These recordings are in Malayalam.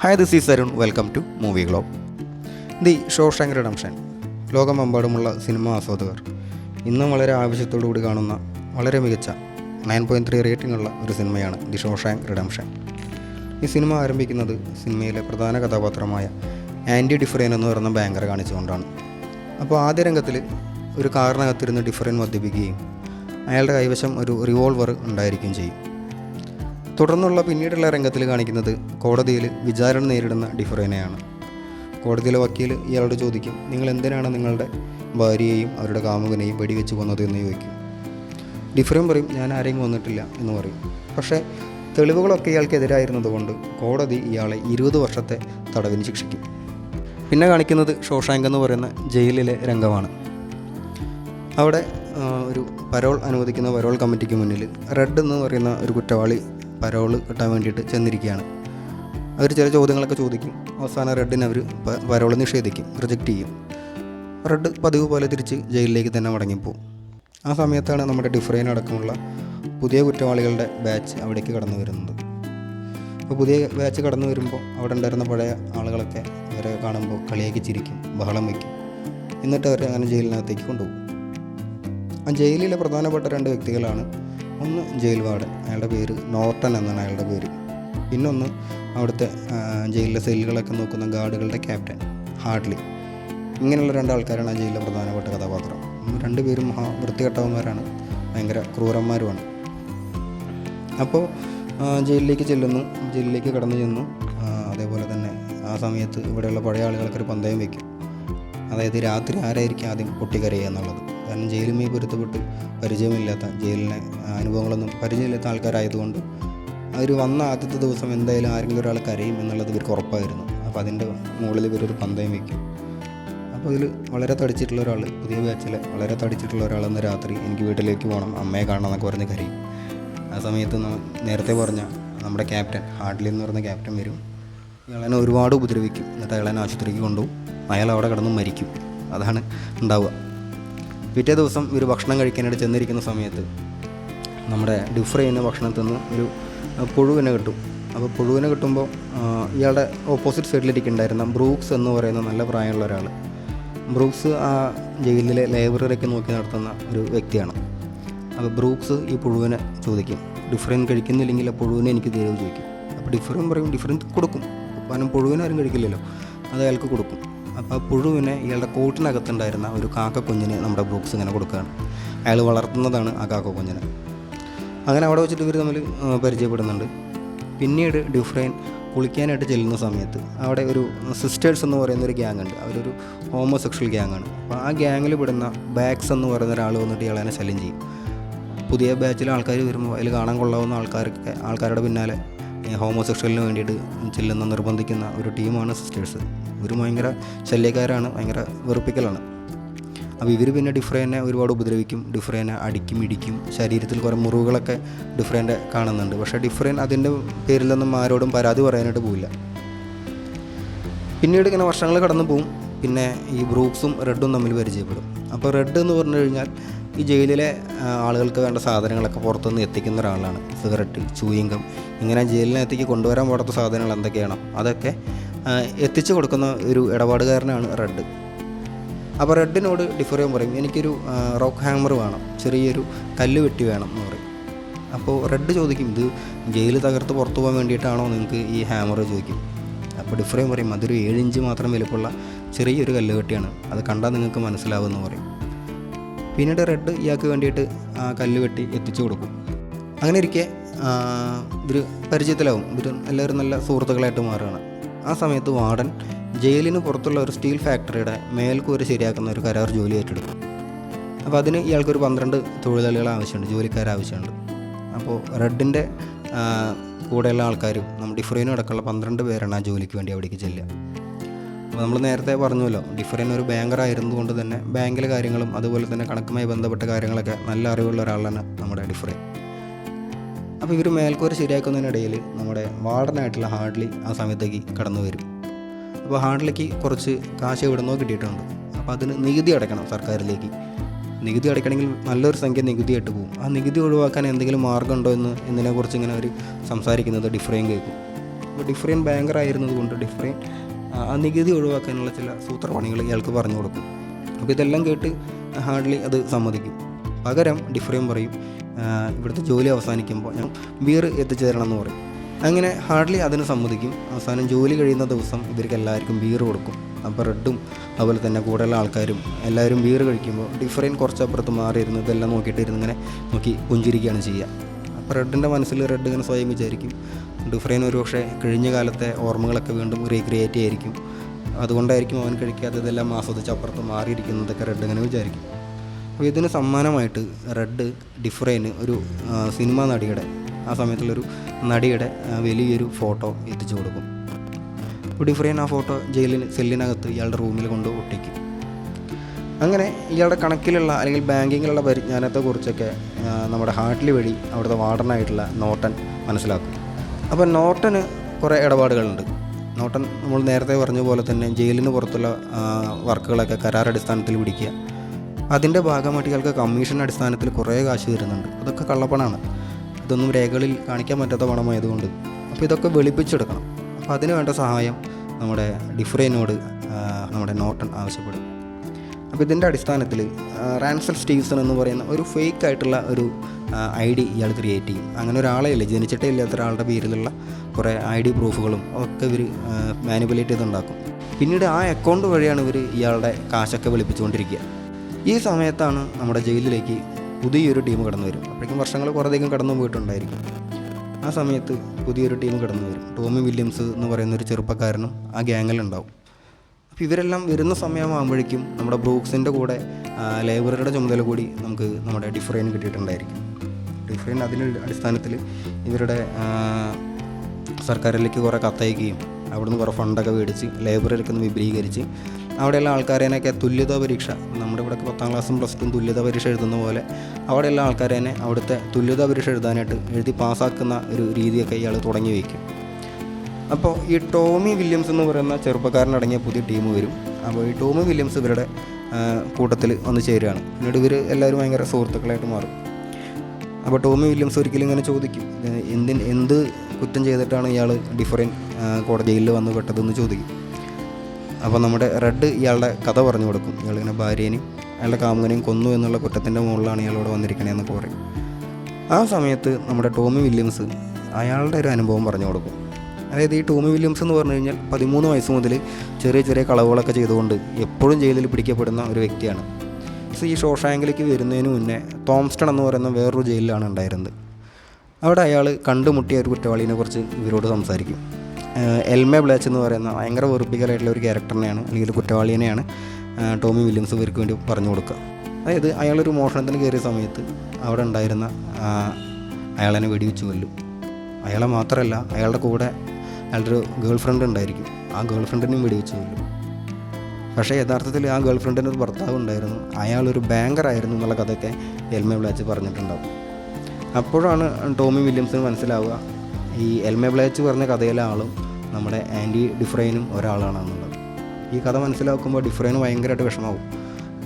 Hi this is Arun welcome to movie globe the Shawshank redemption ലോകമെമ്പാടുമുള്ള സിനിമ ആസ്വാദകർ. ഇന്നും വളരെ ആവശ്യത്തോടു കൂടി കാണുന്ന വളരെ മികച്ച നയൻ പോയിന്റ് ത്രീ റേറ്റിംഗ് ഉള്ള ഒരു സിനിമയാണ് ദി ഷോഷാങ് റിഡംഷൻ ഈ സിനിമ ആരംഭിക്കുന്നത് സിനിമയിലെ പ്രധാന കഥാപാത്രമായ ആന്റി ഡിഫറേൻ എന്ന് പറയുന്ന ബാങ്കർ കാണിച്ചുകൊണ്ടാണ്. അപ്പോൾ ആദ്യ രംഗത്തിൽ ഒരു കാറിനകത്തിരുന്ന് ഡിഫറേൻ മദ്യപിക്കുകയും അയാളുടെ കൈവശം ഒരു റിവോൾവർ ഉണ്ടായിരിക്കുകയും ചെയ്യും. തുടർന്നുള്ള പിന്നീടുള്ള രംഗത്തിൽ കാണിക്കുന്നത് കോടതിയിൽ വിചാരണ നേരിടുന്ന ഡിഫറേനയാണ്. കോടതിയിലെ വക്കീൽ ഇയാളോട് ചോദിക്കും നിങ്ങൾ എന്തിനാണ് നിങ്ങളുടെ ഭാര്യയെയും അവരുടെ കാമുകനെയും വെടിവെച്ച് കൊന്നത്? എന്ന് ചോദിക്കും. ഡിഫറേൻ പറയും ഞാൻ ആരെയും വന്നിട്ടില്ല എന്ന് പറയും. പക്ഷേ തെളിവുകളൊക്കെ ഇയാൾക്കെതിരായിരുന്നതുകൊണ്ട് കോടതി ഇയാളെ ഇരുപത് വർഷത്തെ തടവിന് ശിക്ഷിക്കും. പിന്നെ കാണിക്കുന്നത് ഷോഷാങ്ക് എന്ന് പറയുന്ന ജയിലിലെ രംഗമാണ്. അവിടെ ഒരു പരോൾ അനുവദിക്കുന്ന പരോൾ കമ്മിറ്റിക്ക് മുന്നിൽ റെഡ് എന്ന് പറയുന്ന ഒരു കുറ്റവാളി പരോൾ കിട്ടാൻ വേണ്ടിയിട്ട് ചെന്നിരിക്കുകയാണ്. അവർ ചില ചോദ്യങ്ങളൊക്കെ ചോദിക്കും. അവസാനം റെഡിന് അവർ പരോൾ നിഷേധിക്കും റിജക്റ്റ് ചെയ്യും. റെഡ് പതിവ് പോലെ തിരിച്ച് ജയിലിലേക്ക് തന്നെ മടങ്ങിപ്പോവും. ആ സമയത്താണ് നമ്മുടെ ഡിഫ്രൈൻ അടക്കമുള്ള പുതിയ കുറ്റവാളികളുടെ ബാച്ച് അവിടേക്ക് കടന്നു വരുന്നത്. അപ്പോൾ പുതിയ ബാച്ച് കടന്നു വരുമ്പോൾ അവിടെ ഉണ്ടായിരുന്ന പഴയ ആളുകളൊക്കെ അവരെ കാണുമ്പോൾ കളിയാക്കി ചിരിക്കും ബഹളം വയ്ക്കും. എന്നിട്ട് അവരെ അങ്ങനെ ജയിലിനകത്തേക്ക് കൊണ്ടുപോകും. ആ ജയിലിലെ പ്രധാനപ്പെട്ട രണ്ട് വ്യക്തികളാണ് ഒന്ന് ജയിൽ അയാളുടെ പേര് നോർട്ടൺ എന്നാണ് അയാളുടെ പേര്. പിന്നൊന്ന് അവിടുത്തെ ജയിലിലെ സെല്ലുകളൊക്കെ നോക്കുന്ന ഗാർഡുകളുടെ ക്യാപ്റ്റൻ ഹാർഡ്ലി. ഇങ്ങനെയുള്ള രണ്ട് ആൾക്കാരാണ് ആ ജയിലിലെ പ്രധാനപ്പെട്ട കഥാപാത്രം. രണ്ടുപേരും മഹാ വൃത്തികെട്ടവന്മാരാണ് ഭയങ്കര ക്രൂരന്മാരുമാണ്. അപ്പോൾ ജയിലിലേക്ക് ചെല്ലുന്നു ജയിലിലേക്ക് കടന്നു ചെന്നു. അതേപോലെ തന്നെ ആ സമയത്ത് ഇവിടെയുള്ള പഴയ ആളുകൾക്കൊരു പന്തയം വയ്ക്കും അതായത് രാത്രി ആരായിരിക്കും ആദ്യം പൊട്ടിക്കരയുക എന്നുള്ളത്? കാരണം ജയിലുമായി പൊരുത്തപ്പെട്ട് പരിചയമില്ലാത്ത ജയിലിനെ അനുഭവങ്ങളൊന്നും പരിചയമില്ലാത്ത ആൾക്കാരായതുകൊണ്ട് അവർ വന്ന ആദ്യത്തെ ദിവസം എന്തായാലും ആരെങ്കിലും ഒരാൾ കരയും എന്നുള്ളത് ഇവർക്ക് ഉറപ്പായിരുന്നു. അപ്പോൾ അതിന്റെ മുകളിൽ ഇവരൊരു പന്തയം വയ്ക്കും അപ്പോൾ ഇതിൽ വളരെ തടിച്ചിട്ടുള്ള ഒരാൾ പുതിയ ബാച്ചിലെ വളരെ തടിച്ചിട്ടുള്ള ഒരാൾ ഒരാളെന്ന് രാത്രി എനിക്ക് വീട്ടിലേക്ക് പോകണം അമ്മയെ കാണണം എന്നൊക്കെ പറഞ്ഞ് കരയും. ആ സമയത്ത് നേരത്തെ പറഞ്ഞ നമ്മുടെ ക്യാപ്റ്റൻ ഹാർഡ്ലി എന്ന് പറഞ്ഞ ക്യാപ്റ്റൻ വരും. ഇയാളെന്നെ ഒരുപാട് ഉപദ്രവിക്കും. എന്നിട്ട് ഇളനെ ആശുപത്രിക്ക് കൊണ്ടുപോകും. അയാൾ അവിടെ കിടന്ന് മരിക്കും. അതാണ് ഉണ്ടാവുക. പിറ്റേ ദിവസം ഇവർ ഭക്ഷണം കഴിക്കാനായിട്ട് ചെന്നിരിക്കുന്ന സമയത്ത് നമ്മുടെ ഡിഫർ ചെയ്യുന്ന ഭക്ഷണത്തിൽ നിന്ന് ഒരു പുഴുവിനെ കിട്ടും. അപ്പോൾ പുഴുവിനെ കിട്ടുമ്പോൾ ഇയാളുടെ ഓപ്പോസിറ്റ് സൈഡിലിരിക്കുന്നുണ്ടായിരുന്ന ബ്രൂക്സ് എന്ന് പറയുന്ന നല്ല പ്രായമുള്ള ഒരാൾ ബ്രൂക്സ് ആ ജയിലിലെ ലൈബ്രറിയൊക്കെ നോക്കി നടത്തുന്ന ഒരു വ്യക്തിയാണ്. അപ്പോൾ ബ്രൂക്സ് ഈ പുഴുവിനെ ചോദിക്കും. ഡിഫറൻ കഴിക്കുന്നില്ലെങ്കിൽ ആ പുഴുവിനെ എനിക്ക് തരുമോ? ചോദിക്കും. അപ്പോൾ ഡിഫറൻ പറയും ഡിഫറൻ കൊടുക്കും. കാരണം പുഴുവിനെ ആരും കഴിക്കില്ലല്ലോ. അത് അയാൾക്ക് കൊടുക്കും. അപ്പോൾ പുഴുവിനെ ഇയാളുടെ കോട്ടിനകത്തുണ്ടായിരുന്ന ഒരു കാക്ക കുഞ്ഞിന് നമ്മുടെ ബ്രൂക്സ് ഇങ്ങനെ കൊടുക്കുകയാണ്. അയാൾ വളർത്തുന്നതാണ് ആ കാക്ക കുഞ്ഞിനെ. അങ്ങനെ അവിടെ വെച്ചിട്ട് ഇവർ തമ്മിൽ പരിചയപ്പെടുന്നുണ്ട്. പിന്നീട് ഡിഫ്രൈൻ കുളിക്കാനായിട്ട് ചെല്ലുന്ന സമയത്ത് അവിടെ ഒരു സിസ്റ്റേഴ്സ് എന്ന് പറയുന്ന ഒരു ഗ്യാങ് ഉണ്ട്. അവരൊരു ഹോമോസെക്ഷൽ ഗ്യാങ് ആണ്. അപ്പോൾ ആ ഗ്യാങ്ങിൽ പെടുന്ന ബാക്സ് എന്ന് പറയുന്ന ഒരാൾ വന്നിട്ട് ഇയാളെ ശല്യം ചെയ്യും. പുതിയ ബാച്ചിലെ ആൾക്കാർ വരുമ്പോൾ അതിൽ കാണാൻ കൊള്ളാവുന്ന ആൾക്കാർക്ക് ആൾക്കാരുടെ പിന്നാലെ ഹോമോസെക്ഷലിന് വേണ്ടിയിട്ട് ചെല്ലുന്ന നിർബന്ധിക്കുന്ന ഒരു ടീമാണ് സിസ്റ്റേഴ്സ്. ഇവർ ഭയങ്കര ശല്യക്കാരാണ് ഭയങ്കര വെറുപ്പിക്കലാണ്. അപ്പോൾ ഇവർ പിന്നെ ഡിഫറേനെ ഒരുപാട് ഉപദ്രവിക്കും. ഡിഫറേനെ അടിക്കും ഇടിക്കും. ശരീരത്തിൽ കുറേ മുറിവുകളൊക്കെ ഡിഫറേന്റെ കാണുന്നുണ്ട്. പക്ഷേ ഡിഫറേൻ അതിന്റെ പേരിലൊന്നും ആരോടും പരാതി പറയാനായിട്ട് പോവില്ല. പിന്നീട് ഇങ്ങനെ വർഷങ്ങൾ കടന്നു പോവും പിന്നെ ഈ ബ്രൂക്സും റെഡും തമ്മിൽ പരിചയപ്പെടും. അപ്പോൾ റെഡ് എന്ന് പറഞ്ഞു കഴിഞ്ഞാൽ ഈ ജയിലിലെ ആളുകൾക്ക് വേണ്ട സാധനങ്ങളൊക്കെ പുറത്തുനിന്ന് എത്തിക്കുന്ന ഒരാളാണ്. സിഗരറ്റ് ചൂയിങ്കം ഇങ്ങനെ ജയിലിനകത്തേക്ക് കൊണ്ടുവരാൻ പാടാത്ത സാധനങ്ങൾ എന്തൊക്കെയാണോ അതൊക്കെ എത്തിച്ചു കൊടുക്കുന്ന ഒരു ഇടപാടുകാരനാണ് റെഡ്. അപ്പോൾ റെഡിനോട് ഡിഫർ ചെയ്യാൻ പറയും എനിക്കൊരു റോക്ക് ഹാമർ വേണം ചെറിയൊരു കല്ല് വെട്ടി വേണം എന്ന് പറയും. അപ്പോൾ റെഡ് ചോദിക്കും ഇത് ജയിൽ തകർത്ത് പുറത്തു പോകാൻ വേണ്ടിയിട്ടാണോ നിങ്ങൾക്ക് ഈ ഹാമർ? ചോദിക്കും. അപ്പോൾ ചെയ്യാൻ പറയും അതൊരു ഏഴ് ഇഞ്ച് മാത്രം വലുപ്പമുള്ള ചെറിയൊരു കല്ല് വെട്ടിയാണ് അത് കണ്ടാൽ നിങ്ങൾക്ക് മനസ്സിലാവുമെന്ന് പറയും. പിന്നീട് റെഡ് ഇയാൾക്ക് വേണ്ടിയിട്ട് കല്ല് വെട്ടി എത്തിച്ചു കൊടുക്കും. അങ്ങനെ ഇരിക്കെ ഇവർ പരിചയത്തിലാവും. ഇവർ എല്ലാവരും നല്ല സുഹൃത്തുക്കളായിട്ട് മാറുകയാണ്. ആ സമയത്ത് വാർഡൻ ജയിലിന് പുറത്തുള്ള ഒരു സ്റ്റീൽ ഫാക്ടറിയുടെ മേൽക്കൂര ശരിയാക്കുന്ന ഒരു കരാർ ജോലി ഏറ്റെടുക്കും. അപ്പോൾ അതിന് ഇയാൾക്കൊരു പന്ത്രണ്ട് തൊഴിലാളികൾ ആവശ്യമുണ്ട് ജോലിക്കാർ ആവശ്യമുണ്ട്. അപ്പോൾ റെഡിന്റെ കൂടെയുള്ള ആൾക്കാരും നമ്മുടെ ഡിഫ്രൈനും അടക്കമുള്ള പന്ത്രണ്ട് പേരാണ് ആ ജോലിക്ക് വേണ്ടി അവിടേക്ക് ചെല്ലുക. അപ്പോൾ നമ്മൾ നേരത്തെ പറഞ്ഞല്ലോ ഡിഫറെൻ ഒരു ബാങ്കർ ആയിരുന്നുകൊണ്ട് തന്നെ ബാങ്കിലെ കാര്യങ്ങളും അതുപോലെ തന്നെ കണക്കുമായി ബന്ധപ്പെട്ട കാര്യങ്ങളൊക്കെ നല്ല അറിവുള്ള ഒരാളാണ് നമ്മുടെ ഡിഫറൻ അപ്പോൾ ഇവർ മേൽക്കൂര ശരിയാക്കുന്നതിനിടയിൽ നമ്മുടെ വാർഡനായിട്ടുള്ള ഹാർഡ്ലി ആ സമയത്തേക്ക് കടന്നു വരും. അപ്പോൾ ഹാർഡ്ലിക്ക് കുറച്ച് കാശ് എവിടുന്നോ കിട്ടിയിട്ടുണ്ട്. അപ്പോൾ അതിന് നികുതി അടയ്ക്കണം സർക്കാരിലേക്ക്. നികുതി അടയ്ക്കണമെങ്കിൽ നല്ലൊരു സംഖ്യ നികുതിയായിട്ട് പോകും. ആ നികുതി ഒഴിവാക്കാൻ എന്തെങ്കിലും മാർഗമുണ്ടോ എന്ന് എന്നതിനെക്കുറിച്ച് ഇങ്ങനെ അവർ സംസാരിക്കുന്നത് ഡിഫറേയും കേൾക്കും. അപ്പോൾ ഡിഫറെന്റ് ബാങ്കർ ആയിരുന്നതുകൊണ്ട് കൊണ്ട് നികുതി ഒഴിവാക്കാനുള്ള ചില സൂത്രപണികൾ ഇയാൾക്ക് പറഞ്ഞു കൊടുക്കും. അപ്പോൾ ഇതെല്ലാം കേട്ട് ഹാർഡ്ലി അത് സമ്മതിക്കും. പകരം ഡിഫറെൻ പറയും ഇവിടുത്തെ ജോലി അവസാനിക്കുമ്പോൾ ഞാൻ ബിയർ എത്തിച്ചു തരണം എന്ന് പറയും. അങ്ങനെ ഹാർഡ്ലി അതിന് സമ്മതിക്കും. അവസാനം ജോലി കഴിയുന്ന ദിവസം ഇവർക്ക് എല്ലാവർക്കും ബിയർ കൊടുക്കും. അപ്പോൾ റെഡും അതുപോലെ തന്നെ കൂടെയുള്ള ആൾക്കാരും എല്ലാവരും ബിയർ കഴിക്കുമ്പോൾ ഡിഫറെൻ കുറച്ചപ്പുറത്ത് മാറിയിരുന്ന് ഇതെല്ലാം നോക്കിയിട്ട് ഇരുന്ന് ഇങ്ങനെ നോക്കി പുഞ്ചിരിക്കുകയാണ് ചെയ്യുക. അപ്പോൾ റെഡിന്റെ മനസ്സിൽ റെഡ് ഇങ്ങനെ സ്വയം വിചാരിക്കും. ഡിഫറെൻ ഒരു പക്ഷേ കഴിഞ്ഞ കാലത്തെ ഓർമ്മകളൊക്കെ വീണ്ടും റീക്രിയേറ്റ് ചെയ്യായിരിക്കും. അതുകൊണ്ടായിരിക്കും അവൻ കഴിക്കാതെ ഇതെല്ലാം ആസ്വദിച്ച് അപ്പുറത്ത് മാറിയിരിക്കുന്നതൊക്കെ റെഡ് ഇങ്ങനെ വിചാരിക്കും. അപ്പോൾ ഇതിന് സമ്മാനമായിട്ട് റെഡ് ഡിഫ്രൈന് ഒരു സിനിമ നടിയുടെ ആ സമയത്തുള്ളൊരു നടിയുടെ വലിയൊരു ഫോട്ടോ എത്തിച്ചു കൊടുക്കും. അപ്പോൾ ഡിഫ്രൈൻ ആ ഫോട്ടോ ജയിലിന് സെല്ലിനകത്ത് ഇയാളുടെ റൂമിൽ കൊണ്ട് ഒട്ടിക്കും. അങ്ങനെ ഇയാളുടെ കണക്കിലുള്ള അല്ലെങ്കിൽ ബാങ്കിങ്ങിലുള്ള പരിജ്ഞാനത്തെക്കുറിച്ചൊക്കെ നമ്മുടെ ഹാർട്ട്ലി വഴി അവിടുത്തെ വാർഡനായിട്ടുള്ള നോട്ടൻ മനസ്സിലാക്കും. അപ്പോൾ നോട്ടന് കുറേ ഇടപാടുകളുണ്ട്. നോട്ടൻ നമ്മൾ നേരത്തെ പറഞ്ഞ പോലെ തന്നെ ജയിലിന് പുറത്തുള്ള വർക്കുകളൊക്കെ കരാർ അടിസ്ഥാനത്തിൽ പിടിക്കുക. അതിന്റെ ഭാഗമായിട്ട് ഇയാൾക്ക് കമ്മീഷൻ അടിസ്ഥാനത്തിൽ കുറേ കാശ് തരുന്നുണ്ട്. അതൊക്കെ കള്ളപ്പണമാണ് ഇതൊന്നും രേഖകളിൽ കാണിക്കാൻ പറ്റാത്ത പണമായതുകൊണ്ട്. അപ്പോൾ ഇതൊക്കെ വെളുപ്പിച്ചെടുക്കണം. അപ്പോൾ അതിന് വേണ്ട സഹായം നമ്മുടെ ഡിഫ്രൈനോട് നമ്മുടെ നോട്ടൺ ആവശ്യപ്പെടും. അപ്പോൾ ഇതിന്റെ അടിസ്ഥാനത്തിൽ റാൻസൽ സ്റ്റീവ്സൺ എന്ന് പറയുന്ന ഒരു ഫേക്ക് ആയിട്ടുള്ള ഒരു ഐ ഡി ഇയാൾ ക്രിയേറ്റ് ചെയ്യും. അങ്ങനെ ഒരാളെ ഇല്ല ജനിച്ചിട്ടേ ഇല്ലാത്ത ഒരാളുടെ പേരിലുള്ള കുറേ ഐ ഡി പ്രൂഫുകളും ഒക്കെ ഇവർ മാനിപ്പുലേറ്റ് ചെയ്തുണ്ടാക്കും. പിന്നീട് ആ അക്കൗണ്ട് വഴിയാണ് ഇവർ ഇയാളുടെ കാശൊക്കെ വെളുപ്പിച്ചുകൊണ്ടിരിക്കുക. ഈ സമയത്താണ് നമ്മുടെ ജയിലിലേക്ക് പുതിയൊരു ടീം കടന്നു വരും. അപ്പോഴേക്കും വർഷങ്ങൾ കുറേയധികം കടന്നു പോയിട്ടുണ്ടായിരിക്കും. ആ സമയത്ത് പുതിയൊരു ടീം കടന്നു വരും. ടോമി വില്യംസ് എന്ന് പറയുന്ന ഒരു ചെറുപ്പക്കാരനും ആ ഗ്യാങ്ങിലുണ്ടാവും അപ്പോൾ ഇവരെല്ലാം വരുന്ന സമയമാകുമ്പോഴേക്കും നമ്മുടെ ബ്രൂക്സിന്റെ കൂടെ ലൈബ്രറിയുടെ ചുമതല കൂടി നമുക്ക് നമ്മുടെ ഡിഫറൈൻ കിട്ടിയിട്ടുണ്ടായിരിക്കും. ഡിഫറൈൻ അതിന് അടിസ്ഥാനത്തിൽ ഇവരുടെ സർക്കാരിലേക്ക് കുറേ കത്തയക്കുകയും അവിടുന്ന് കുറേ ഫണ്ടൊക്കെ മേടിച്ച് ലൈബ്രറിയൊക്കെ ഒന്ന് വിപുലീകരിച്ച് അവിടെയുള്ള ആൾക്കാരേനൊക്കെ തുല്യതാ പരീക്ഷ നമ്മുടെ ഇവിടെ പത്താം ക്ലാസ്സും പ്ലസ് ടു തുല്യതാ പരീക്ഷ എഴുതുന്ന പോലെ അവിടെയുള്ള ആൾക്കാരേനെ അവിടുത്തെ തുല്യതാ പരീക്ഷ എഴുതാനായിട്ട് എഴുതി പാസ്സാക്കുന്ന ഒരു രീതിയൊക്കെ ഇയാൾ തുടങ്ങി വയ്ക്കും. അപ്പോൾ ഈ ടോമി വില്യംസ് എന്ന് പറയുന്ന ചെറുപ്പക്കാരനടങ്ങിയ പുതിയ ടീം വരും. അപ്പോൾ ഈ ടോമി വില്യംസ് ഇവരുടെ കൂട്ടത്തിൽ വന്ന് ചേരുകയാണ്. പിന്നീട് ഇവർ എല്ലാവരും ഭയങ്കര സുഹൃത്തുക്കളായിട്ട് മാറും. അപ്പോൾ ടോമി വില്യംസ് ഒരിക്കലും ഇങ്ങനെ ചോദിക്കും "ഇത് എന്തിന് എന്ത് കുറ്റം ചെയ്തിട്ടാണ് ഇയാൾ ഡിഫറെന്റ് കോടതിയിൽ വന്ന് പെട്ടതെന്ന് ചോദിക്കും. അപ്പോൾ നമ്മുടെ റെഡ് ഇയാളുടെ കഥ പറഞ്ഞു കൊടുക്കും. ഇയാളിങ്ങനെ ഭാര്യേനെയും അയാളുടെ കാമുകനെയും കൊന്നു എന്നുള്ള കുറ്റത്തിന്റെ മുകളിലാണ് ഇയാളോട് വന്നിരിക്കണേന്നൊക്കെ പറയും. ആ സമയത്ത് നമ്മുടെ ടോമി വില്യംസ് അയാളുടെ ഒരു അനുഭവം പറഞ്ഞു കൊടുക്കും. അതായത് ഈ ടോമി വില്യംസ് എന്ന് പറഞ്ഞു കഴിഞ്ഞാൽ പതിമൂന്ന് വയസ്സ് മുതൽ ചെറിയ ചെറിയ കളവുകളൊക്കെ ചെയ്തുകൊണ്ട് എപ്പോഴും ജയിലിൽ പിടിക്കപ്പെടുന്ന ഒരു വ്യക്തിയാണ്. ഈ ഷോഷാങ്കിലേക്ക് വരുന്നതിന് മുന്നേ തോംസ്റ്റൺ എന്ന് പറയുന്ന വേറൊരു ജയിലിലാണ് ഉണ്ടായിരുന്നത്. അവിടെ അയാൾ കണ്ടുമുട്ടിയ ഒരു കുറ്റവാളിനെ കുറിച്ച് ഇവരോട് സംസാരിക്കും. എൽമെ ബ്ലാച്ച് എന്ന് പറയുന്ന ഭയങ്കര വെറുപ്പിക്കലായിട്ടുള്ള ഒരു ക്യാരക്ടറിനെയാണ് അല്ലെങ്കിൽ കുറ്റവാളിനെയാണ് ടോമി വില്യംസ് ഇവർക്ക് വേണ്ടി പറഞ്ഞു കൊടുക്കുക. അതായത് അയാളൊരു മോഷണത്തിന് കയറിയ സമയത്ത് അവിടെ ഉണ്ടായിരുന്ന അയാളെന്നെ വെടിവെച്ച് കൊല്ലും. അയാളെ മാത്രമല്ല അയാളുടെ കൂടെ അയാളുടെ ഒരു ഗേൾ ഫ്രണ്ട് ഉണ്ടായിരിക്കും. ആ ഗേൾ ഫ്രണ്ടിനെയും വെടിവെച്ച് കൊല്ലും. പക്ഷേ യഥാർത്ഥത്തിൽ ആ ഗേൾ ഫ്രണ്ടിന് ഒരു ഭർത്താവ് ഉണ്ടായിരുന്നു. അയാളൊരു ബാങ്കറായിരുന്നു എന്നുള്ള കഥയൊക്കെ എൽമെ ബ്ലാച്ച് പറഞ്ഞിട്ടുണ്ടാവും. അപ്പോഴാണ് ടോമി വില്യംസിന് മനസ്സിലാവുക ഈ എൽമെ ബ്ലാച്ച് പറഞ്ഞ കഥയിലെ ആളും നമ്മുടെ ആന്റി ഡിഫ്രൈനും ഒരാളാണെന്നുള്ളത്. ഈ കഥ മനസ്സിലാക്കുമ്പോൾ ഡിഫ്രൈന് ഭയങ്കരമായിട്ട് വിഷമാവും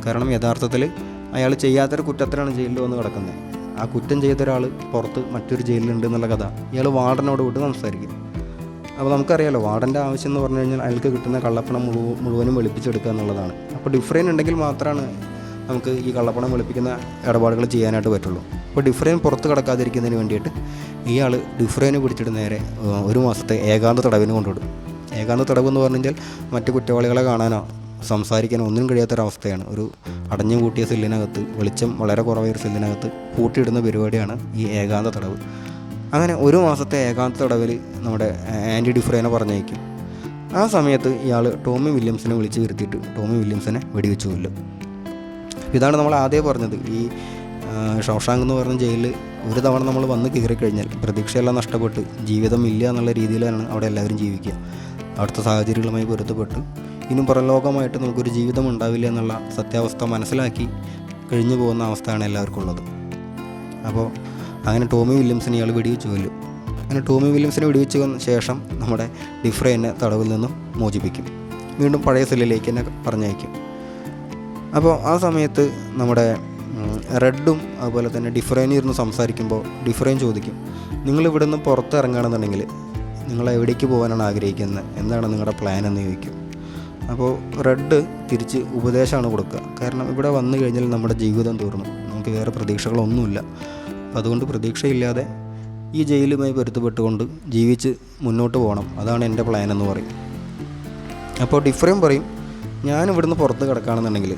കാരണം യഥാർത്ഥത്തിൽ അയാൾ ചെയ്യാത്തൊരു കുറ്റത്തിലാണ് ജയിലിൽ വന്ന് കിടക്കുന്നത്. ആ കുറ്റം ചെയ്ത ഒരാൾ പുറത്ത് മറ്റൊരു ജയിലിലുണ്ട് എന്നുള്ള കഥ ഇയാൾ വാർഡനോട് വിട്ട് സംസാരിക്കും. അപ്പോൾ നമുക്കറിയാലോ വാർഡന്റെ ആവശ്യം എന്ന് പറഞ്ഞു കഴിഞ്ഞാൽ അയാൾക്ക് കിട്ടുന്ന കള്ളപ്പണം മുഴുവൻ മുഴുവനും വെളുപ്പിച്ചെടുക്കുക എന്നുള്ളതാണ്. അപ്പോൾ ഡിഫറൈൻ ഉണ്ടെങ്കിൽ മാത്രമാണ് നമുക്ക് ഈ കള്ളപ്പണം വെളുപ്പിക്കുന്ന ഇടപാടുകൾ ചെയ്യാനായിട്ട് പറ്റുള്ളൂ. അപ്പോൾ ഡിഫറൈൻ പുറത്ത് കിടക്കാതിരിക്കുന്നതിന് വേണ്ടിയിട്ട് ഇയാൾ ഡിഫറൈന് പിടിച്ചിട്ട് നേരെ ഒരു മാസത്തെ ഏകാന്ത തടവിന് കൊണ്ടുവിടും. ഏകാന്ത തടവ് എന്ന് പറഞ്ഞു കഴിഞ്ഞാൽ മറ്റു കുറ്റവാളികളെ കാണാനോ സംസാരിക്കാനോ ഒന്നും കഴിയാത്തൊരവസ്ഥയാണ്. ഒരു അടഞ്ഞു കൂട്ടിയ സെല്ലിനകത്ത് വെളിച്ചം വളരെ കുറവായ ഒരു സെല്ലിനകത്ത് പൂട്ടിയിടുന്ന പരിപാടിയാണ് ഈ ഏകാന്ത തടവ്. അങ്ങനെ ഒരു മാസത്തെ ഏകാന്ത തടവിൽ നമ്മുടെ ആന്റി ഡിഫ്രേനെ പറഞ്ഞയക്കും. ആ സമയത്ത് ഇയാൾ ടോമി വില്യംസിനെ വിളിച്ച് വരുത്തിയിട്ട് ടോമി വില്യംസിനെ വെടിവെച്ച് കൊല്ലും. ഇതാണ് നമ്മൾ ആദ്യം പറഞ്ഞത്. ഈ ഷോഷാങ് എന്ന് പറഞ്ഞ ജയിലിൽ ഒരു തവണ നമ്മൾ വന്ന് കയറിക്കഴിഞ്ഞാൽ പ്രതീക്ഷയെല്ലാം നഷ്ടപ്പെട്ട് ജീവിതം ഇല്ല എന്നുള്ള രീതിയിലാണ് അവിടെ എല്ലാവരും ജീവിക്കുക. അവിടുത്തെ സാഹചര്യങ്ങളുമായി പൊരുത്തപ്പെട്ട് ഇനിയും പുറലോകമായിട്ട് നമുക്കൊരു ജീവിതം ഉണ്ടാവില്ല എന്നുള്ള സത്യാവസ്ഥ മനസ്സിലാക്കി കഴിഞ്ഞു പോകുന്ന അവസ്ഥയാണ് എല്ലാവർക്കും ഉള്ളത്. അപ്പോൾ അങ്ങനെ ടോമി വില്യംസിനെ ഇയാൾ വെടിവെച്ച് കൊല്ലും. അങ്ങനെ ടോമി വില്യംസിനെ വെടിവെച്ച് ശേഷം നമ്മുടെ ഡിഫ്രൈനെ തടവിൽ നിന്നും മോചിപ്പിക്കും. വീണ്ടും പഴയ സെല്ലിലേക്ക് തന്നെ പറഞ്ഞയക്കും. അപ്പോൾ ആ സമയത്ത് നമ്മുടെ റെഡും അതുപോലെ തന്നെ ഡിഫറൈനും ഇരുന്ന് സംസാരിക്കുമ്പോൾ ഡിഫ്രൈൻ ചോദിക്കും നിങ്ങൾ ഇവിടെ നിന്ന് പുറത്ത് ഇറങ്ങുകയാണെന്നുണ്ടെങ്കിൽ നിങ്ങൾ എവിടേക്ക് പോകാനാണ് ആഗ്രഹിക്കുന്നത്? എന്താണ് നിങ്ങളുടെ പ്ലാൻ എന്ന് ചോദിക്കും. അപ്പോൾ റെഡ് തിരിച്ച് ഉപദേശമാണ് കൊടുക്കുക. കാരണം ഇവിടെ വന്നു കഴിഞ്ഞാൽ നമ്മുടെ ജീവിതം തീർന്നു. നമുക്ക് വേറെ പ്രതീക്ഷകളൊന്നുമില്ല. അപ്പോൾ അതുകൊണ്ട് പ്രതീക്ഷയില്ലാതെ ഈ ജയിലുമായി പൊരുത്തപ്പെട്ടുകൊണ്ട് ജീവിച്ച് മുന്നോട്ട് പോകണം. അതാണ് എന്റെ പ്ലാൻ എന്ന് പറയും. അപ്പോൾ ഡിഫറേം പറയും ഞാൻ ഇവിടുന്ന് പുറത്ത് കിടക്കുകയാണെന്നുണ്ടെങ്കിൽ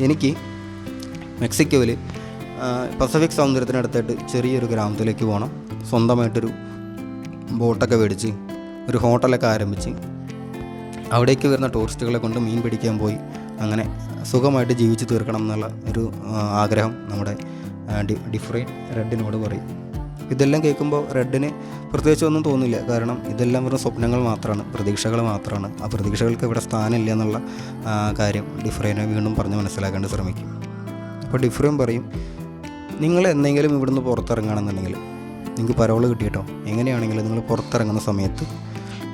എനിക്ക് മെക്സിക്കോയിൽ പസഫിക് സമുദ്രത്തിനടുത്തായിട്ട് ചെറിയൊരു ഗ്രാമത്തിലേക്ക് പോകണം. സ്വന്തമായിട്ടൊരു ബോട്ടൊക്കെ മേടിച്ച് ഒരു ഹോട്ടലൊക്കെ ആരംഭിച്ച് അവിടേക്ക് വരുന്ന ടൂറിസ്റ്റുകളെ കൊണ്ട് മീൻ പിടിക്കാൻ പോയി അങ്ങനെ സുഖമായിട്ട് ജീവിച്ച് തീർക്കണം എന്നുള്ള ഒരു ആഗ്രഹം നമ്മുടെ ഡിഫറൈൻ റെഡിനോട് പറയും. ഇതെല്ലാം കേൾക്കുമ്പോൾ റെഡിന് പ്രത്യേകിച്ച് ഒന്നും തോന്നില്ല. കാരണം ഇതെല്ലാം വെറും സ്വപ്നങ്ങൾ മാത്രമാണ് പ്രതീക്ഷകൾ മാത്രമാണ് ആ പ്രതീക്ഷകൾക്ക് ഇവിടെ സ്ഥാനമില്ല എന്നുള്ള കാര്യം ഡിഫറൈനെ വീണ്ടും പറഞ്ഞ് മനസ്സിലാക്കേണ്ടി ശ്രമിക്കും. അപ്പോൾ ഡിഫറൈൻ പറയും നിങ്ങൾ എന്തെങ്കിലും ഇവിടുന്ന് പുറത്തിറങ്ങുകയാണെന്നുണ്ടെങ്കിൽ നിങ്ങൾക്ക് പരോൾ കിട്ടിയിട്ടോ? എങ്ങനെയാണെങ്കിലും നിങ്ങൾ പുറത്തിറങ്ങുന്ന സമയത്ത്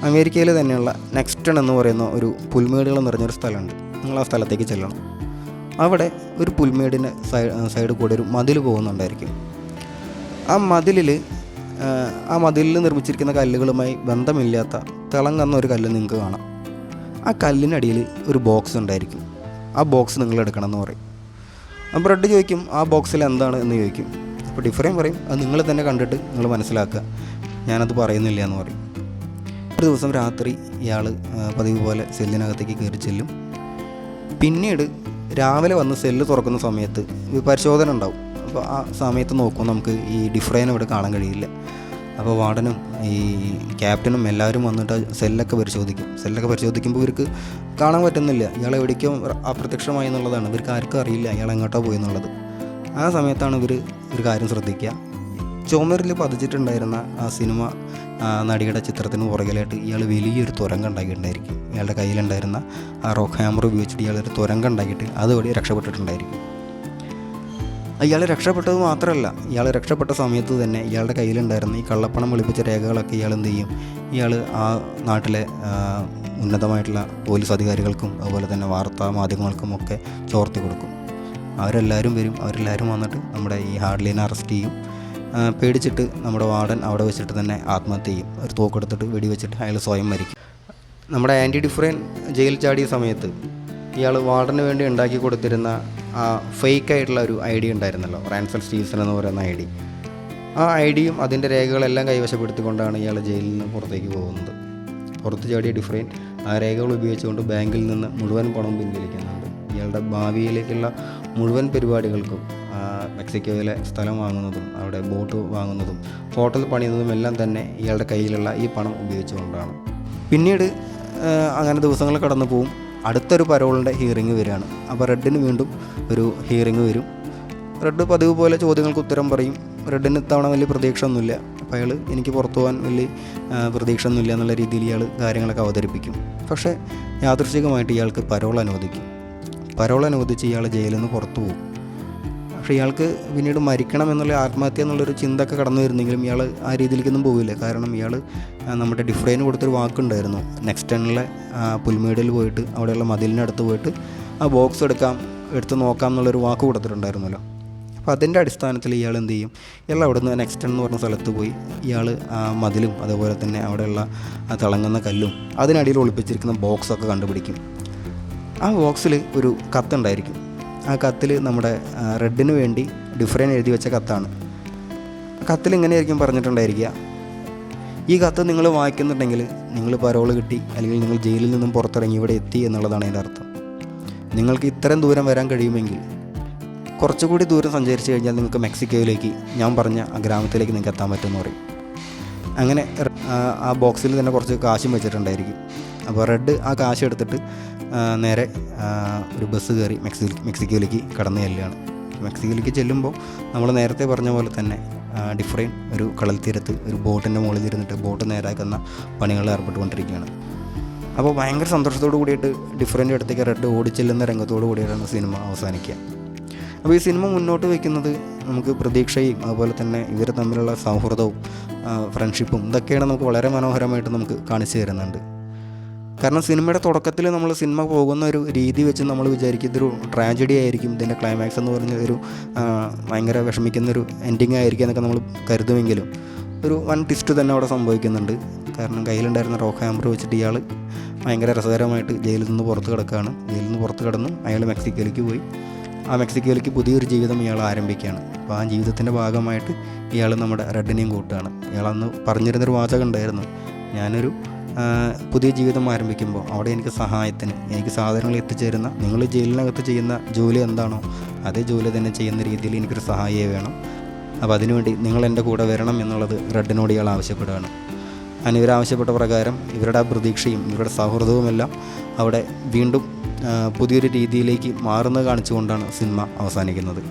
അമേരിക്കയിൽ തന്നെയുള്ള നെക്സ്റ്റൺ എന്ന് പറയുന്ന ഒരു പുൽമേടുകൾ നിറഞ്ഞൊരു സ്ഥലമുണ്ട്. നിങ്ങൾ ആ സ്ഥലത്തേക്ക് ചെല്ലണം. അവിടെ ഒരു പുൽമേടിന്റെ സൈഡ് കൂടെ ഒരു മതിൽ പോകുന്നുണ്ടായിരിക്കും. ആ മതിലിൽ ആ മതിലിൽ നിർമ്മിച്ചിരിക്കുന്ന കല്ലുകളുമായി ബന്ധമില്ലാത്ത തിളങ്ങുന്ന ഒരു കല്ല് നിങ്ങൾക്ക് കാണാം. ആ കല്ലിനടിയിൽ ഒരു ബോക്സ് ഉണ്ടായിരിക്കും. ആ ബോക്സ് നിങ്ങൾ എടുക്കണം എന്ന് പറയും. അപ്പോൾ റെഡ് ചോദിക്കും ആ ബോക്സിൽ എന്താണ്? എന്ന് ചോദിക്കും. അപ്പോൾ ഡിഫറേം പറയും അത് നിങ്ങൾ തന്നെ കണ്ടിട്ട് നിങ്ങൾ മനസ്സിലാക്കുക. ഞാനത് പറയുന്നില്ല എന്ന് പറയും. ഒരു ദിവസം രാത്രി ഇയാൾ പതിവ് പോലെ സെല്ലിനകത്തേക്ക് കയറി ചെല്ലും. പിന്നീട് രാവിലെ വന്ന് സെല്ല് തുറക്കുന്ന സമയത്ത് പരിശോധന ഉണ്ടാവും. അപ്പോൾ ആ സമയത്ത് നോക്കുമ്പോൾ നമുക്ക് ഈ ഡിഫറേനെ ഇവിടെ കാണാൻ കഴിയില്ല. അപ്പോൾ വാർഡനും ഈ ക്യാപ്റ്റനും എല്ലാവരും വന്നിട്ട് സെല്ലൊക്കെ പരിശോധിക്കും. സെല്ലൊക്കെ പരിശോധിക്കുമ്പോൾ ഇവർക്ക് കാണാൻ പറ്റുന്നില്ല. ഇയാൾ എവിടേക്കോ അപ്രത്യക്ഷമായി എന്നുള്ളതാണ്. ഇവർക്ക് ആർക്കും അറിയില്ല ഇയാൾ എങ്ങോട്ടോ പോയി എന്നുള്ളത്. ആ സമയത്താണ് ഇവർ ഒരു കാര്യം ശ്രദ്ധിക്കുക. ചുമരിൽ പതിച്ചിട്ടുണ്ടായിരുന്ന ആ സിനിമ നടിയുടെ ചിത്രത്തിന് പുറകിലായിട്ട് ഇയാൾ വലിയൊരു തുരങ്കം ഉണ്ടാക്കിയിട്ടുണ്ടായിരിക്കും. ഇയാളുടെ കയ്യിലുണ്ടായിരുന്ന ആ റോക്ക് ഹാമർ ഉപയോഗിച്ചിട്ട് ഇയാളൊരു തുരങ്കം ഉണ്ടാക്കിയിട്ട് അതുവഴി രക്ഷപ്പെട്ടിട്ടുണ്ടായിരിക്കും. ഇയാൾ രക്ഷപ്പെട്ടത് മാത്രമല്ല ഇയാൾ രക്ഷപ്പെട്ട സമയത്ത് തന്നെ ഇയാളുടെ കയ്യിലുണ്ടായിരുന്ന ഈ കള്ളപ്പണം വെളുപ്പിച്ച രേഖകളൊക്കെ ഇയാൾ എന്ത് ചെയ്യും? ഇയാൾ ആ നാട്ടിലെ ഉന്നതമായിട്ടുള്ള പോലീസ് അധികാരികൾക്കും അതുപോലെ തന്നെ വാർത്താ മാധ്യമങ്ങൾക്കും ഒക്കെ ചോർത്തി കൊടുക്കും. അവരെല്ലാവരും വരും അവരെല്ലാവരും വന്നിട്ട് നമ്മുടെ ഈ ഹാർഡ്ലീനെ അറസ്റ്റ് ചെയ്യും. പേടിച്ചിട്ട് നമ്മുടെ വാർഡൻ അവിടെ വെച്ചിട്ട് തന്നെ ആത്മഹത്യ ചെയ്യും. ഒരു തോക്കെടുത്തിട്ട് വെടിവെച്ചിട്ട് അയാൾ സ്വയം മരിക്കും. നമ്മുടെ ആന്റി ഡിഫറൻ ജയിൽ ചാടിയ സമയത്ത് ഇയാൾ വാർഡന് വേണ്ടി ഉണ്ടാക്കി കൊടുത്തിരുന്ന ആ ഫേക്ക് ആയിട്ടുള്ള ഒരു ഐ ഡി ഉണ്ടായിരുന്നല്ലോ. റാൻസൽ സ്റ്റീവ്സൺ എന്ന് പറയുന്ന ഐ ഡി. ആ ഐ ഡിയും അതിന്റെ രേഖകളെല്ലാം കൈവശപ്പെടുത്തിക്കൊണ്ടാണ് ഇയാൾ ജയിലിൽ നിന്ന് പുറത്തേക്ക് പോകുന്നത്. പുറത്ത് ചാടിയ ഡിഫറൈൻ ആ രേഖകൾ ഉപയോഗിച്ചുകൊണ്ട് ബാങ്കിൽ നിന്ന് മുഴുവൻ പണം പിൻവലിക്കുന്നുണ്ട്. ഇയാളുടെ ഭാവിയിലേക്കുള്ള മുഴുവൻ പരിപാടികൾക്കും മെക്സിക്കോയിലെ സ്ഥലം വാങ്ങുന്നതും അവിടെ ബോട്ട് വാങ്ങുന്നതും ഹോട്ടൽ പണിയുന്നതും എല്ലാം തന്നെ ഇയാളുടെ കയ്യിലുള്ള ഈ പണം ഉപയോഗിച്ചുകൊണ്ടാണ്. പിന്നീട് അങ്ങനെ ദിവസങ്ങൾ കടന്നു പോവും. അടുത്തൊരു പരോളിന്റെ ഹിയറിങ് വരികയാണ്. അപ്പോൾ റെഡിന് വീണ്ടും ഒരു ഹിയറിങ് വരും. റെഡ് പതിവ് പോലെ ചോദ്യങ്ങൾക്ക് ഉത്തരം പറയും. റെഡിന് ഇത്തവണ വലിയ പ്രതീക്ഷ ഒന്നുമില്ല അപ്പോൾ അയാൾ എനിക്ക് പുറത്തു പോകാൻ വലിയ പ്രതീക്ഷ ഒന്നുമില്ല എന്നുള്ള രീതിയിൽ ഇയാൾ കാര്യങ്ങളൊക്കെ അവതരിപ്പിക്കും. പക്ഷേ യാദൃശികമായിട്ട് ഇയാൾക്ക് പരോൾ അനുവദിക്കും. പരോൾ അനുവദിച്ച് ഇയാൾ ജയിലിൽ നിന്ന് പുറത്തു പോകും. പക്ഷേ ഇയാൾക്ക് പിന്നീട് മരിക്കണം എന്നുള്ള ആത്മഹത്യ എന്നുള്ളൊരു ചിന്തയൊക്കെ കടന്നു വരുന്നെങ്കിലും ഇയാൾ ആ രീതിയിലേക്കൊന്നും പോവില്ല. കാരണം ഇയാൾ നമ്മുടെ ഡിഫ്രൈന് കൊടുത്തൊരു വാക്കുണ്ടായിരുന്നു. നെക്സ്റ്റ് ടണിലെ പുൽമേടിൽ പോയിട്ട് അവിടെയുള്ള മതിലിനടുത്ത് പോയിട്ട് ആ ബോക്സ് എടുക്കാം എടുത്ത് നോക്കാം എന്നുള്ളൊരു വാക്ക് കൊടുത്തിട്ടുണ്ടായിരുന്നല്ലോ. അപ്പോൾ അതിന്റെ അടിസ്ഥാനത്തിൽ ഇയാൾ എന്ത് ചെയ്യും? ഇയാൾ അവിടെ നിന്ന് നെക്സ്റ്റ് എന്ന് പറഞ്ഞ സ്ഥലത്ത് പോയി ഇയാൾ മതിലും അതേപോലെ തന്നെ അവിടെയുള്ള ആ തിളങ്ങുന്ന കല്ലും അതിനടിയിൽ ഒളിപ്പിച്ചിരിക്കുന്ന ബോക്സൊക്കെ കണ്ടുപിടിക്കും. ആ ബോക്സിൽ ഒരു കത്തുണ്ടായിരിക്കും. ആ കത്തിൽ നമ്മുടെ റെഡിന് വേണ്ടി ഡിഫറൻ എഴുതി വെച്ച കത്താണ്. കത്തിൽ ഇങ്ങനെയായിരിക്കും പറഞ്ഞിട്ടുണ്ടായിരിക്കുക. ഈ കത്ത് നിങ്ങൾ വായിക്കുന്നുണ്ടെങ്കിൽ നിങ്ങൾ പരോൾ കിട്ടി അല്ലെങ്കിൽ നിങ്ങൾ ജയിലിൽ നിന്നും പുറത്തിറങ്ങി ഇവിടെ എത്തി എന്നുള്ളതാണ് അതിന്റെ അർത്ഥം. നിങ്ങൾക്ക് ഇത്രയും ദൂരം വരാൻ കഴിയുമെങ്കിൽ കുറച്ചുകൂടി ദൂരം സഞ്ചരിച്ച് കഴിഞ്ഞാൽ നിങ്ങൾക്ക് മെക്സിക്കോയിലേക്ക് ഞാൻ പറഞ്ഞ ആ ഗ്രാമത്തിലേക്ക് നിങ്ങൾക്ക് എത്താൻ പറ്റുമെന്ന് പറയും. അങ്ങനെ ആ ബോക്സിൽ തന്നെ കുറച്ച് കാശും വെച്ചിട്ടുണ്ടായിരിക്കും. അപ്പോൾ റെഡ് ആ കാശ് എടുത്തിട്ട് നേരെ ഒരു ബസ് കയറി മെക്സി മെക്സിക്കോയിലേക്ക് കടന്നു ചെല്ലുകയാണ്. മെക്സിക്കോയിലേക്ക് ചെല്ലുമ്പോൾ നമ്മൾ നേരത്തെ പറഞ്ഞ പോലെ തന്നെ ഡിഫറൈൻ ഒരു കടൽ തീരത്ത് ഒരു ബോട്ടിന്റെ മുകളിൽ ഇരുന്നിട്ട് ബോട്ട് നേരാക്കുന്ന പണികളിൽ ഏർപ്പെട്ടുകൊണ്ടിരിക്കുകയാണ്. അപ്പോൾ ഭയങ്കര സന്തോഷത്തോടു കൂടിയിട്ട് ഡിഫറന്റ് അടുത്തേക്ക് റെഡ് ഓടിച്ചെല്ലുന്ന രംഗത്തോടു കൂടിയിട്ടാണ് സിനിമ അവസാനിക്കുക. അപ്പോൾ ഈ സിനിമ മുന്നോട്ട് വയ്ക്കുന്നത് നമുക്ക് പ്രതീക്ഷയും അതുപോലെ തന്നെ ഇവർ തമ്മിലുള്ള സൗഹൃദവും ഫ്രണ്ട്ഷിപ്പും ഇതൊക്കെയാണ് നമുക്ക് വളരെ മനോഹരമായിട്ട് നമുക്ക് കാണിച്ചു തരുന്നുണ്ട്. കാരണം സിനിമയുടെ തുടക്കത്തിൽ നമ്മൾ സിനിമ പോകുന്ന ഒരു രീതി വെച്ച് നമ്മൾ വിചാരിക്കും ഇതൊരു ട്രാജഡി ആയിരിക്കും. ഇതിന്റെ ക്ലൈമാക്സ് എന്ന് പറഞ്ഞ ഒരു ഭയങ്കര വിഷമിക്കുന്ന ഒരു എൻഡിങ് ആയിരിക്കും എന്നൊക്കെ നമ്മൾ കരുതുമെങ്കിലും ഒരു വൺ ട്വിസ്റ്റ് തന്നെ അവിടെ സംഭവിക്കുന്നുണ്ട്. കാരണം കയ്യിലുണ്ടായിരുന്ന റോക്ക് ഹാമ്പർ വെച്ചിട്ട് ഇയാൾ ഭയങ്കര രസകരമായിട്ട് ജയിലിൽ നിന്ന് പുറത്ത് കിടക്കുകയാണ്. ജയിലിൽ നിന്ന് പുറത്ത് കിടന്ന് അയാൾ മെക്സിക്കോയിലേക്ക് പോയി. ആ മെക്സിക്കോയിലേക്ക് പുതിയൊരു ജീവിതം ഇയാൾ ആരംഭിക്കുകയാണ്. അപ്പോൾ ആ ജീവിതത്തിന്റെ ഭാഗമായിട്ട് ഇയാൾ നമ്മുടെ റെഡിനെയും കൂട്ടുകയാണ്. ഇയാൾ അന്ന് പറഞ്ഞിരുന്നൊരു വാചകം ഉണ്ടായിരുന്നു. ഞാനൊരു പുതിയ ജീവിതം ആരംഭിക്കുമ്പോൾ അവിടെ എനിക്ക് സഹായത്തിന് എനിക്ക് സാധനങ്ങൾ എത്തിച്ചേരുന്ന നിങ്ങൾ ജയിലിനകത്ത് ചെയ്യുന്ന ജോലി എന്താണോ അതേ ജോലി തന്നെ ചെയ്യുന്ന രീതിയിൽ എനിക്കൊരു സഹായിയെ വേണം. അപ്പോൾ അതിനുവേണ്ടി നിങ്ങൾ എന്റെ കൂടെ വരണം എന്നുള്ളത് റെഡിനോട് ഇയാൾ ആവശ്യപ്പെടുകയാണ്. അങ്ങനെ പ്രകാരം ഇവരുടെ ആ പ്രതീക്ഷയും ഇവരുടെ സൗഹൃദവുമെല്ലാം അവിടെ വീണ്ടും പുതിയൊരു രീതിയിലേക്ക് മാറുന്ന കാണിച്ചുകൊണ്ടാണ് സിനിമ അവസാനിക്കുന്നത്.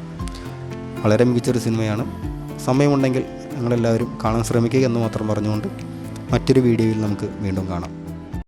വളരെ മികച്ചൊരു സിനിമയാണ്. സമയമുണ്ടെങ്കിൽ നിങ്ങളെല്ലാവരും കാണാൻ ശ്രമിക്കുക എന്ന് മാത്രം പറഞ്ഞുകൊണ്ട് മറ്റൊരു വീഡിയോയിൽ നമുക്ക് വീണ്ടും കാണാം.